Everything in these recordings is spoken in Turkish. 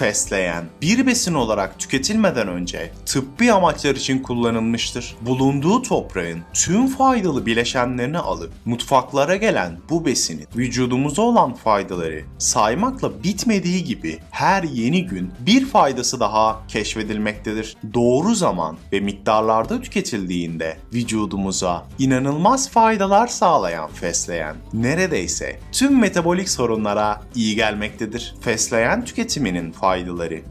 Fesleğen, bir besin olarak tüketilmeden önce tıbbi amaçlar için kullanılmıştır. Bulunduğu toprağın tüm faydalı bileşenlerini alıp mutfaklara gelen bu besinin vücudumuza olan faydaları saymakla bitmediği gibi her yeni gün bir faydası daha keşfedilmektedir. Doğru zaman ve miktarlarda tüketildiğinde vücudumuza inanılmaz faydalar sağlayan fesleğen neredeyse tüm metabolik sorunlara iyi gelmektedir. Fesleğen tüketiminin faydaları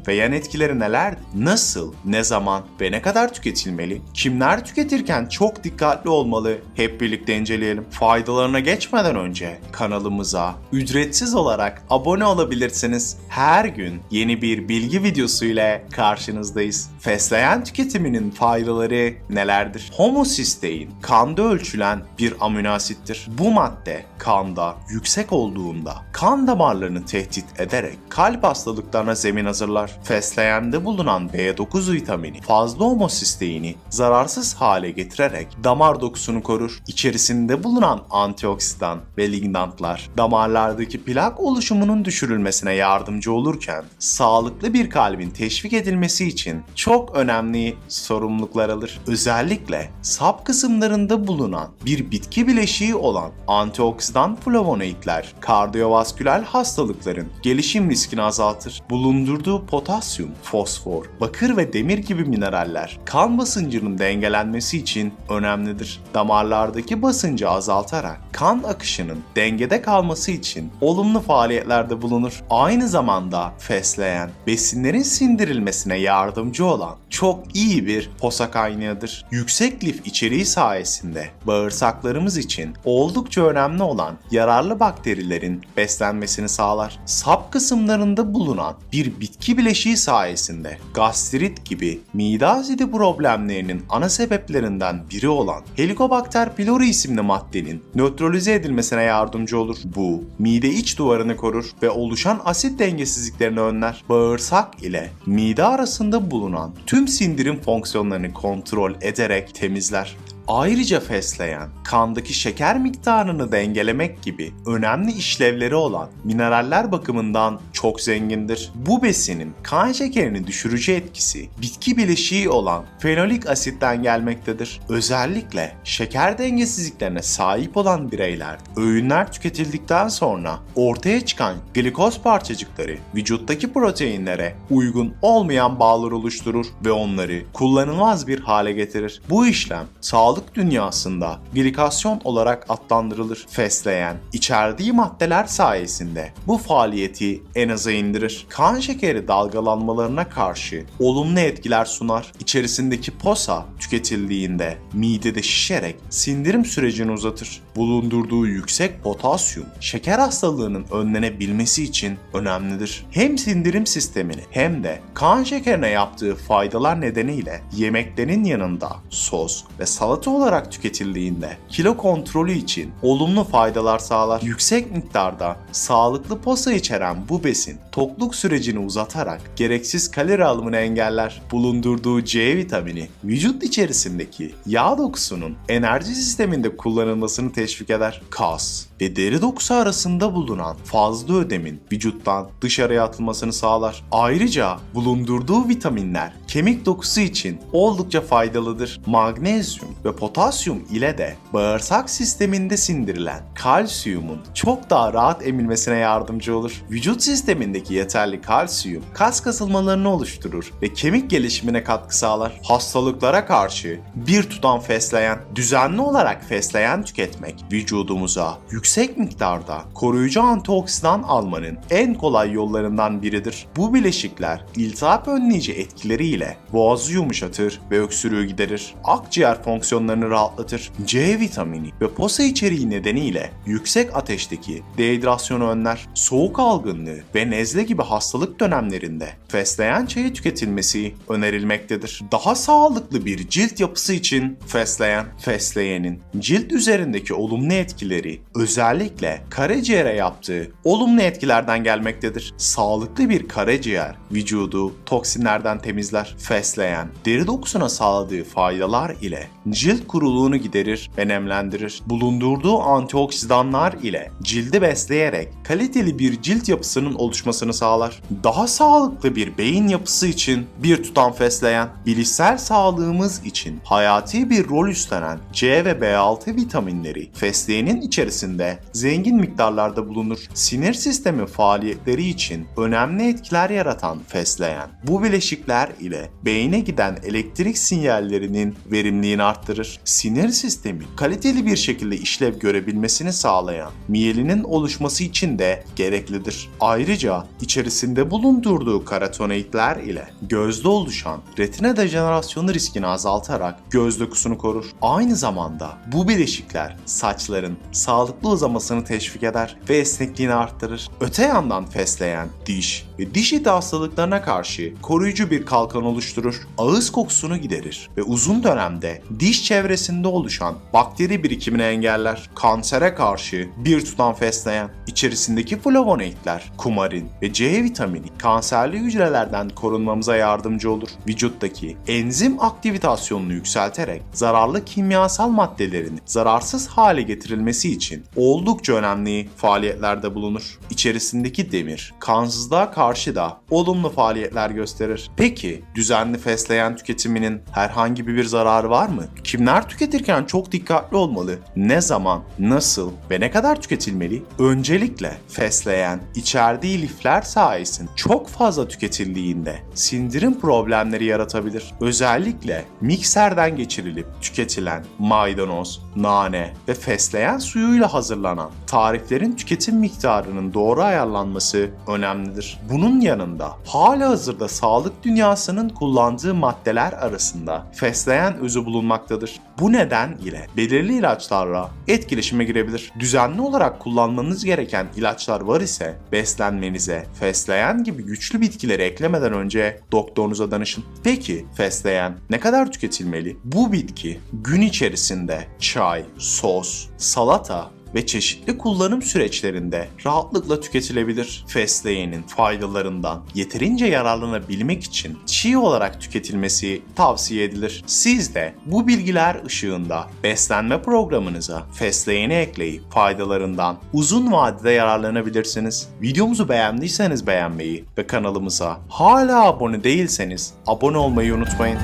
ve yan etkileri neler? Nasıl, ne zaman ve ne kadar tüketilmeli? Kimler tüketirken çok dikkatli olmalı? Hep birlikte inceleyelim. Faydalarına geçmeden önce kanalımıza ücretsiz olarak abone olabilirsiniz. Her gün yeni bir bilgi videosu ile karşınızdayız. Fesleğen tüketiminin faydaları nelerdir? Homosistein kanda ölçülen bir amino asittir. Bu madde kanda yüksek olduğunda kan damarlarını tehdit ederek kalp hastalıklarına zemin hazırlar. Fesleğende bulunan B9 vitamini fazla homosisteini zararsız hale getirerek damar dokusunu korur. İçerisinde bulunan antioksidan ve lignantlar damarlardaki plak oluşumunun düşürülmesine yardımcı olurken sağlıklı bir kalbin teşvik edilmesi için çok önemli sorumluluklar alır. Özellikle sap kısımlarında bulunan bir bitki bileşiği olan antioksidan flavonoidler kardiyovasküler hastalıkların gelişim riskini azaltır. Bulundurduğu potasyum, fosfor, bakır ve demir gibi mineraller kan basıncının dengelenmesi için önemlidir. Damarlardaki basıncı azaltarak kan akışının dengede kalması için olumlu faaliyetlerde bulunur. Aynı zamanda fesleğen, besinlerin sindirilmesine yardımcı olan çok iyi bir posa kaynağıdır. Yüksek lif içeriği sayesinde bağırsaklarımız için oldukça önemli olan yararlı bakterilerin beslenmesini sağlar. Sap kısımlarında bulunan bir bitki bileşiği sayesinde gastrit gibi mide asidi problemlerinin ana sebeplerinden biri olan Helicobacter pylori isimli maddenin nötralize edilmesine yardımcı olur. Bu mide iç duvarını korur ve oluşan asit dengesizliklerini önler. Bağırsak ile mide arasında bulunan tüm sindirim fonksiyonlarını kontrol ederek temizler. Ayrıca fesleğen, kandaki şeker miktarını dengelemek gibi önemli işlevleri olan mineraller bakımından çok zengindir. Bu besinin kan şekerini düşürücü etkisi bitki bileşiği olan fenolik asitten gelmektedir. Özellikle şeker dengesizliklerine sahip olan bireyler öğünler tüketildikten sonra ortaya çıkan glikoz parçacıkları vücuttaki proteinlere uygun olmayan bağlar oluşturur ve onları kullanılmaz bir hale getirir. Bu işlem sağlık dünyasında glikasyon olarak adlandırılır. Fesleğen, içerdiği maddeler sayesinde bu faaliyeti en aza indirir. Kan şekeri dalgalanmalarına karşı olumlu etkiler sunar. İçerisindeki posa tüketildiğinde midede şişerek sindirim sürecini uzatır. Bulundurduğu yüksek potasyum şeker hastalığının önlenebilmesi için önemlidir. Hem sindirim sistemini hem de kan şekerine yaptığı faydalar nedeniyle yemeklerin yanında sos ve salata olarak tüketildiğinde kilo kontrolü için olumlu faydalar sağlar. Yüksek miktarda sağlıklı posa içeren bu besin tokluk sürecini uzatarak gereksiz kalori alımını engeller. Bulundurduğu C vitamini vücut içerisindeki yağ dokusunun enerji sisteminde kullanılmasını teşvik eder. Kas ve deri dokusu arasında bulunan fazla ödemin vücuttan dışarıya atılmasını sağlar. Ayrıca bulundurduğu vitaminler kemik dokusu için oldukça faydalıdır. Magnezyum ve potasyum ile de bağırsak sisteminde sindirilen kalsiyumun çok daha rahat emilmesine yardımcı olur. Vücut sistemindeki yeterli kalsiyum kas kasılmalarını oluşturur ve kemik gelişimine katkı sağlar. Hastalıklara karşı bir tutam fesleğen, düzenli olarak fesleğen tüketmek vücudumuza yüksek miktarda koruyucu antioksidan almanın en kolay yollarından biridir. Bu bileşikler iltihap önleyici etkileriyle boğazı yumuşatır ve öksürüğü giderir. Akciğer fonksiyonlarını rahatlatır. C vitamini ve posa içeriği nedeniyle yüksek ateşteki dehidrasyonu önler. Soğuk algınlığı ve nezle gibi hastalık dönemlerinde fesleğen çayı tüketilmesi önerilmektedir. Daha sağlıklı bir cilt yapısı için fesleğen, fesleğenin cilt üzerindeki olumlu etkileri özellikle karaciğere yaptığı olumlu etkilerden gelmektedir. Sağlıklı bir karaciğer vücudu toksinlerden temizler. Fesleğen, deri dokusuna sağladığı faydalar ile cilt kuruluğunu giderir ve nemlendirir. Bulundurduğu antioksidanlar ile cildi besleyerek kaliteli bir cilt yapısının oluşmasını sağlar. Daha sağlıklı bir bir beyin yapısı için bir tutam fesleğen, bilişsel sağlığımız için hayati bir rol üstlenen C ve B6 vitaminleri fesleğenin içerisinde zengin miktarlarda bulunur. Sinir sistemi faaliyetleri için önemli etkiler yaratan fesleğen, bu bileşikler ile beyne giden elektrik sinyallerinin verimliliğini arttırır. Sinir sistemi kaliteli bir şekilde işlev görebilmesini sağlayan miyelinin oluşması için de gereklidir. Ayrıca içerisinde bulundurduğu karotenoidler ile gözde oluşan retina dejenerasyonu riskini azaltarak göz dokusunu korur. Aynı zamanda bu bileşikler saçların sağlıklı uzamasını teşvik eder ve esnekliğini arttırır. Öte yandan fesleğen, diş ve diş eti hastalıklarına karşı koruyucu bir kalkan oluşturur. Ağız kokusunu giderir ve uzun dönemde diş çevresinde oluşan bakteri birikimini engeller. Kansere karşı bir tutam fesleğen, içerisindeki flavonoidler, kumarin ve C vitamini kanserli hücrelerden korunmamıza yardımcı olur. Vücuttaki enzim aktivitasyonunu yükselterek zararlı kimyasal maddelerin zararsız hale getirilmesi için oldukça önemli faaliyetlerde bulunur. İçerisindeki demir kansızlığa karşı da olumlu faaliyetler gösterir. Peki düzenli fesleğen tüketiminin herhangi bir zararı var mı? Kimler tüketirken çok dikkatli olmalı? Ne zaman, nasıl ve ne kadar tüketilmeli? Öncelikle fesleğen içerdiği lifler sayesinde çok fazla tüketildiğinde sindirim problemleri yaratabilir. Özellikle mikserden geçirilip tüketilen maydanoz, nane ve fesleğen suyuyla hazırlanan tariflerin tüketim miktarının doğru ayarlanması önemlidir. Bunun yanında hala hazırda sağlık dünyasının kullandığı maddeler arasında fesleğen özü bulunmaktadır. Bu neden ile belirli ilaçlarla etkileşime girebilir. Düzenli olarak kullanmanız gereken ilaçlar var ise beslenmenize fesleğen gibi güçlü bitkileri eklemeden önce doktorunuza danışın. Peki fesleğen ne kadar tüketilmeli? Bu bitki gün içerisinde çay, sos, salata ve çeşitli kullanım süreçlerinde rahatlıkla tüketilebilir. Fesleğenin faydalarından yeterince yararlanabilmek için çiğ olarak tüketilmesi tavsiye edilir. Siz de bu bilgiler ışığında beslenme programınıza fesleğeni ekleyip faydalarından uzun vadede yararlanabilirsiniz. Videomuzu beğendiyseniz beğenmeyi ve kanalımıza hala abone değilseniz abone olmayı unutmayın.